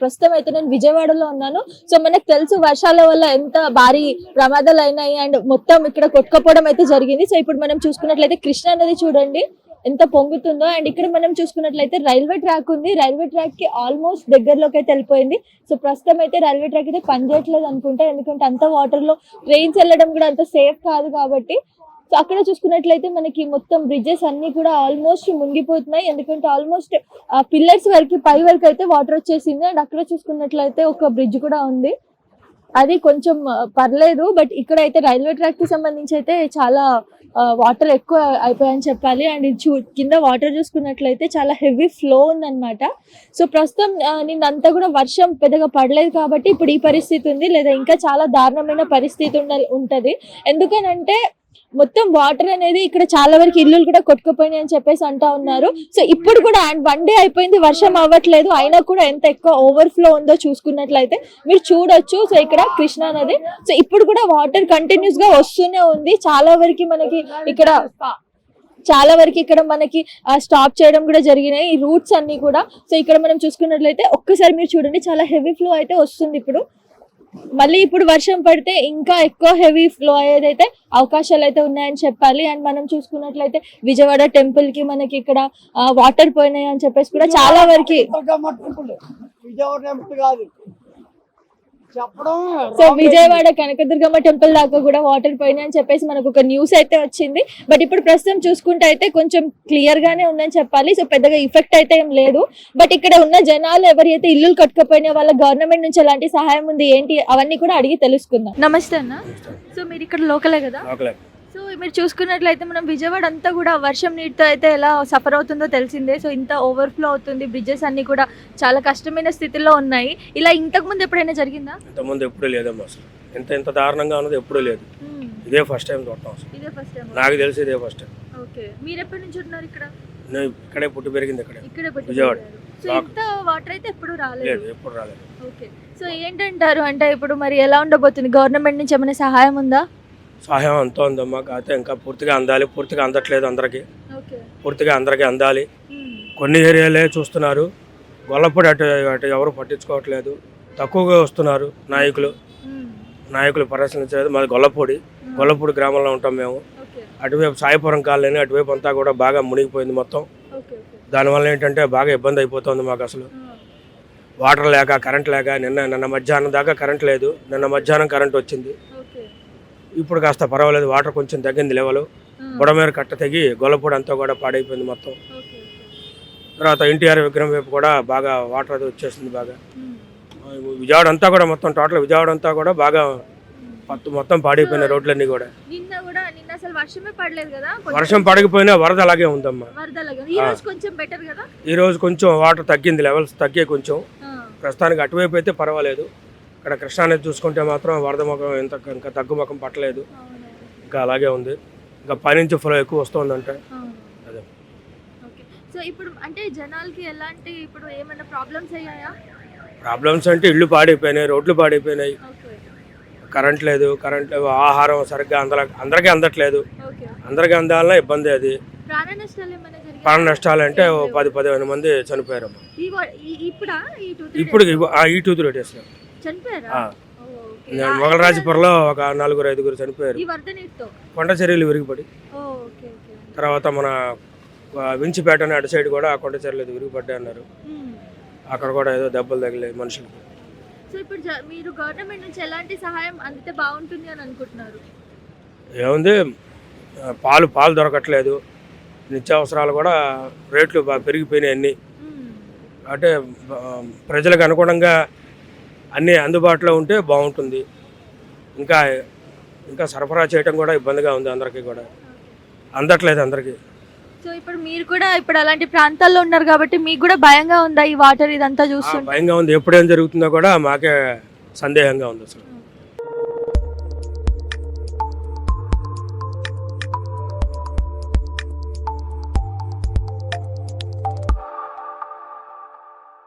ప్రస్తుతం అయితే నేను విజయవాడలో ఉన్నాను. సో మనకు తెలుసు వర్షాల వల్ల ఎంత భారీ ప్రమాదాలు అయినాయి అండ్ మొత్తం ఇక్కడ కొట్టుకపోవడం అయితే జరిగింది. సో ఇప్పుడు మనం చూసుకున్నట్లయితే కృష్ణా నది చూడండి ఎంత పొంగుతుందో. అండ్ ఇక్కడ మనం చూసుకున్నట్లయితే రైల్వే ట్రాక్ ఉంది. రైల్వే ట్రాక్కి ఆల్మోస్ట్ దగ్గరలోకి అయితే వెళ్ళిపోయింది. సో ప్రస్తుతం అయితే రైల్వే ట్రాక్ అయితే పనిచేయట్లేదు అనుకుంటా ఎందుకంటే అంత వాటర్లో ట్రైన్స్ వెళ్ళడం కూడా అంత సేఫ్ కాదు కాబట్టి సో అక్కడ చూసుకున్నట్లయితే మనకి మొత్తం బ్రిడ్జెస్ అన్ని కూడా ఆల్మోస్ట్ మునిగిపోతున్నాయి. ఎందుకంటే ఆల్మోస్ట్ ఆ పిల్లర్స్ వరకు పై వరకు అయితే వాటర్ వచ్చేసింది. అండ్ అక్కడ చూసుకున్నట్లయితే ఒక బ్రిడ్జ్ కూడా ఉంది. అది కొంచెం పర్లేదు. బట్ ఇక్కడ అయితే రైల్వే ట్రాక్కి సంబంధించి అయితే చాలా వాటర్ ఎక్కువ అయిపోయాయని చెప్పాలి. అండ్ చూ కింద వాటర్ చూసుకున్నట్లయితే చాలా హెవీ ఫ్లో ఉందన్నమాట. సో ప్రస్తుతం నిన్నంతా కూడా వర్షం పెద్దగా పడలేదు కాబట్టి ఇప్పుడు ఈ పరిస్థితి ఉంది. లేదా ఇంకా చాలా దారుణమైన పరిస్థితి ఉండ ఉంటుంది. ఎందుకనంటే మొత్తం వాటర్ అనేది ఇక్కడ చాలా వరకు ఇల్లులు కూడా కొట్టుకుపోయినాయి అని చెప్పేసి అంటా ఉన్నారు. సో ఇప్పుడు కూడా అండ్ వన్ డే అయిపోయింది వర్షం అవ్వట్లేదు అయినా కూడా ఎంత ఎక్కువ ఓవర్ఫ్లో ఉందో చూసుకున్నట్లయితే మీరు చూడొచ్చు. సో ఇక్కడ కృష్ణా నది. సో ఇప్పుడు కూడా వాటర్ కంటిన్యూస్గా వస్తూనే ఉంది. చాలా వరకు మనకి ఇక్కడ చాలా వరకు ఇక్కడ మనకి స్టాప్ చేయడం కూడా జరిగినాయి. ఈ రూట్స్ అన్ని కూడా. సో ఇక్కడ మనం చూసుకున్నట్లయితే ఒక్కసారి మీరు చూడండి చాలా హెవీ ఫ్లో అయితే వస్తుంది ఇప్పుడు. మళ్ళీ ఇప్పుడు వర్షం పడితే ఇంకా ఎక్కువ హెవీ ఫ్లో అయ్యేదైతే అవకాశాలు అయితే ఉన్నాయని చెప్పాలి. అండ్ మనం చూసుకున్నట్లయితే విజయవాడ టెంపుల్కి మనకి ఇక్కడ వాటర్ పోయినాయి అని చెప్పేసి కూడా చాలా వరకు విజయవాడ టెంపుల్ కాదు. సో విజయవాడ కనకదుర్గమ్మ టెంపుల్ దాకా కూడా వాటర్ పోయినాయి అని చెప్పేసి మనకు ఒక న్యూస్ అయితే వచ్చింది. బట్ ఇప్పుడు ప్రస్తుతం చూసుకుంటే అయితే కొంచెం క్లియర్ గానే ఉందని చెప్పాలి. సో పెద్దగా ఇఫెక్ట్ అయితే ఏం లేదు. బట్ ఇక్కడ ఉన్న జనాలు ఎవరైతే ఇల్లులు కట్టుకపోయినా వాళ్ళ గవర్నమెంట్ నుంచి ఎలాంటి సహాయం ఉంది ఏంటి అవన్నీ కూడా అడిగి తెలుసుకుందాం. నమస్తే అన్న. సో మీరు ఇక్కడ లోకలే కదా? మీరు చూసుకున్నట్లయితే మనం విజయవాడ అంతా కూడా వర్షం నీటితో అయితే ఎలా సఫర్ అవుతుందో తెలిసిందే. సో ఇంత ఓవర్ఫ్లో అవుతుంది బ్రిడ్జెస్ అన్ని కూడా చాలా కష్టమైన స్థితిలో ఉన్నాయి. ఇలా ఇంతకు ముందు ఎప్పుడైనా జరిగిందా? ఇంతకుముందు ఎప్పుడూ లేదమ్మా అసలు. ఇంత ఇంత దారుణంగా ఉన్నది ఎప్పుడూ లేదు. ఇదే ఫస్ట్ టైం చూడటం అసలు. ఇదే ఫస్ట్ టైం నాకు తెలిసి ఇదే ఫస్ట్ టైం ఓకే మీరు ఎప్పటి నుంచి ఉంటున్నారు ఇక్కడ? నేను ఇక్కడే పుట్టి పెరిగింది ఇక్కడే. ఇక్కడే పుట్టి విజయవాడ. సో ఇంత వాటర్ అయితే ఎప్పుడు రాలేదు. లేదు ఎప్పుడు రాలేదు. ఓకే సో ఏంటంటారు? అంటే ఇప్పుడు మరి ఎలా ఉండబోతుంది? గవర్నమెంట్ నుంచి ఏమైనా సహాయం ఉందా? సహాయం అంతా ఉందమ్మా. కాకపోతే ఇంకా పూర్తిగా అందాలి. పూర్తిగా అందట్లేదు అందరికి. పూర్తిగా అందరికీ అందాలి. కొన్ని ఏరియాలే చూస్తున్నారు. గొల్లపూడి అటు అటు ఎవరు పట్టించుకోవట్లేదు. తక్కువగా వస్తున్నారు నాయకులు. నాయకులు పరిశీలించలేదు. మాది గొల్లపూడి. గొల్లపూడి గ్రామంలో ఉంటాం మేము. అటువైపు సాయిపురం కాలనీ అటువైపు అంతా కూడా బాగా మునిగిపోయింది మొత్తం. దానివల్ల ఏంటంటే బాగా ఇబ్బంది అయిపోతుంది మాకు అసలు. వాటర్ లేక కరెంట్ లేక నిన్న నిన్న మధ్యాహ్నం దాకా కరెంట్ లేదు. నిన్న మధ్యాహ్నం కరెంట్ వచ్చింది. ఇప్పుడు కాస్త పర్వాలేదు వాటర్ కొంచెం తగ్గింది లెవెల్ బుడమేర కట్ట తెగి గొల్లపూడి అంతా కూడా పాడైపోయింది మొత్తం. తర్వాత ఎన్టీఆర్ విగ్రహం వైపు కూడా బాగా వాటర్ అది వచ్చేసింది బాగా. విజయవాడ అంతా కూడా మొత్తం టోటల్ విజయవాడ అంతా కూడా బాగా మొత్తం మొత్తం పాడైపోయినాయి రోడ్లన్నీ కూడా. వర్షం పడకపోయినా వరద అలాగే ఉందమ్మా. ఈ రోజు కొంచెం వాటర్ తగ్గింది లెవెల్స్ తగ్గే కొంచెం. ప్రస్తుతానికి అటువైపు అయితే పర్వాలేదు. ఇక్కడ కృష్ణానది చూసుకుంటే మాత్రం వరద ముఖం ఎంత ఇంకా తగ్గు ముఖం పట్టలేదు ఇంకా అలాగే ఉంది. ఇంకా పైనుంచి ఫ్లో ఎక్కువ వస్తుందంటే. అదే. సో ఇప్పుడు అంటే జనాలకి ఎలాంటి ఇప్పుడు ఏమైనా ప్రాబ్లమ్స్ అయ్యాయా? ప్రాబ్లమ్స్ అంటే ఇళ్ళు పాడైపోయినాయి రోడ్లు పాడైపోయినాయి. కరెంట్ లేదు కరెంట్ ఆహారం సరిగ్గా అందర అందరికీ అందట్లేదు. అందరికీ అందాలన్నా ఇబ్బంది అది. ప్రాణ నష్టాలు అంటే పది పదిహేను మంది చనిపోయారు ఇప్పుడా? ఈ టూ త్రీ ఇప్పుడు మొగలరాజపురంలో ఒక నలుగురు ఐదుగురు చనిపోయారు. కొండ చర్యలు విరిగిపడి. తర్వాత మన వించిపేట అనే అటు సైడ్ కూడా ఆ కొండ చర్యలు విరిగిపడ్డాయి అన్నారు. అక్కడ కూడా ఏదో దెబ్బలు తగిలాయి మనుషులకు. సో ఇప్పుడు జ- మీరు గవర్నమెంట్ నుంచి ఎలాంటి సహాయం అందితే బాగుంటుంది అని అనుకుంటున్నారు? ఏముంది? పాలు పాలు దొరకట్లేదు. నిత్యావసరాలు కూడా రేట్లు బాగా పెరిగిపోయినాయి అన్నీ. అంటే ప్రజలకు అనుగుణంగా అన్నీ అందుబాటులో ఉంటే బాగుంటుంది. ఇంకా ఇంకా సరఫరా చేయడం కూడా ఇబ్బందిగా ఉంది అందరికీ కూడా. అందట్లేదు అందరికీ. సో ఇప్పుడు మీరు కూడా ఇప్పుడు అలాంటి ప్రాంతాల్లో ఉన్నారు కాబట్టి మీకు కూడా భయంగా ఉందా ఈ వాటర్ ఇదంతా ఆ, చూస్తుంటే? భయంగా ఉంది. ఎప్పుడేం జరుగుతుందో కూడా మాకే సందేహంగా ఉంది అసలు.